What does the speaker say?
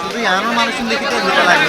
শুধু আমার মানুষ দেখিতে ভূতা লাগে